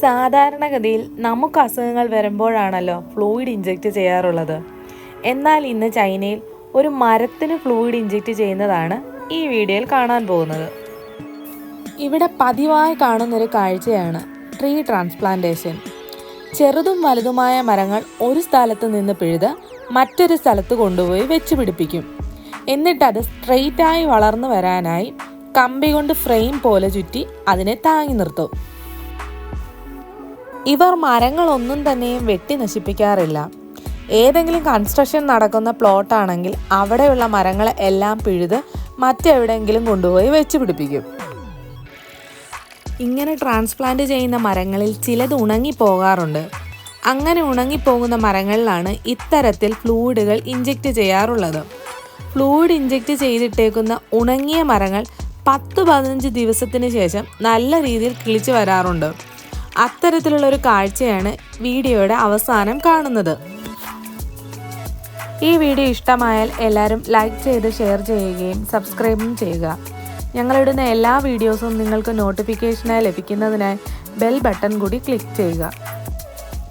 സാധാരണഗതിയിൽ നമുക്ക് അസുഖങ്ങൾ വരുമ്പോഴാണല്ലോ ഫ്ലൂയിഡ് ഇഞ്ചെക്റ്റ് ചെയ്യാറുള്ളത്. എന്നാൽ ഇന്ന് ചൈനയിൽ ഒരു മരത്തിന് ഫ്ലൂയിഡ് ഇഞ്ചെക്റ്റ് ചെയ്യുന്നതാണ് ഈ വീഡിയോയിൽ കാണാൻ പോകുന്നത്. ഇവിടെ പതിവായി കാണുന്നൊരു കാഴ്ചയാണ് ട്രീ ട്രാൻസ്പ്ലാന്റേഷൻ ചെറുതും വലുതുമായ മരങ്ങൾ ഒരു സ്ഥലത്ത് നിന്ന് പിഴുത് മറ്റൊരു സ്ഥലത്ത് കൊണ്ടുപോയി വെച്ച് പിടിപ്പിക്കും. എന്നിട്ടത് സ്ട്രെയിറ്റായി വളർന്നു വരാനായി കമ്പി കൊണ്ട് ഫ്രെയിം പോലെ ചുറ്റി അതിനെ താങ്ങി നിർത്തും. ഇവർ മരങ്ങളൊന്നും തന്നെയും വെട്ടി നശിപ്പിക്കാറില്ല. ഏതെങ്കിലും കൺസ്ട്രക്ഷൻ നടക്കുന്ന പ്ലോട്ടാണെങ്കിൽ അവിടെയുള്ള മരങ്ങളെ എല്ലാം പിഴുത് മറ്റെവിടെയെങ്കിലും കൊണ്ടുപോയി വെച്ച് പിടിപ്പിക്കും. ഇങ്ങനെ ട്രാൻസ്പ്ലാന്റ് ചെയ്യുന്ന മരങ്ങളിൽ ചിലത് ഉണങ്ങിപ്പോകാറുണ്ട്. അങ്ങനെ ഉണങ്ങിപ്പോകുന്ന മരങ്ങളിലാണ് ഇത്തരത്തിൽ ഫ്ലൂയിഡുകൾ ഇഞ്ചെക്റ്റ് ചെയ്യാറുള്ളത്. ഫ്ലൂയിഡ് ഇഞ്ചെക്റ്റ് ചെയ്തിട്ടേക്കുന്ന ഉണങ്ങിയ മരങ്ങൾ പത്ത് പതിനഞ്ച് ദിവസത്തിന് ശേഷം നല്ല രീതിയിൽ കിളിച്ചു വരാറുണ്ട്. അത്തരത്തിലുള്ള ഒരു കാഴ്ചയാണ് വീഡിയോയുടെ അവസാനം കാണുന്നത്. ഈ വീഡിയോ ഇഷ്ടമായാൽ എല്ലാവരും ലൈക്ക് ചെയ്ത് ഷെയർ ചെയ്യുകയും സബ്സ്ക്രൈബും ചെയ്യുക. ഞങ്ങളിടുന്ന എല്ലാ വീഡിയോസും നിങ്ങൾക്ക് നോട്ടിഫിക്കേഷനായി ലഭിക്കുന്നതിനായി ബെൽ ബട്ടൺ കൂടി ക്ലിക്ക് ചെയ്യുക.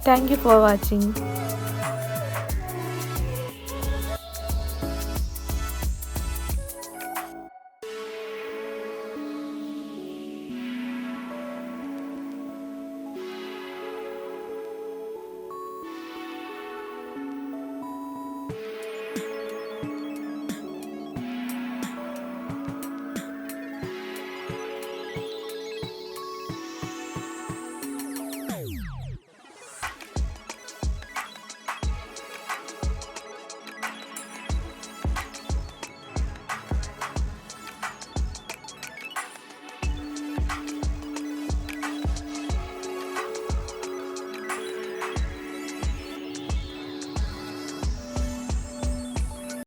Thank for watching.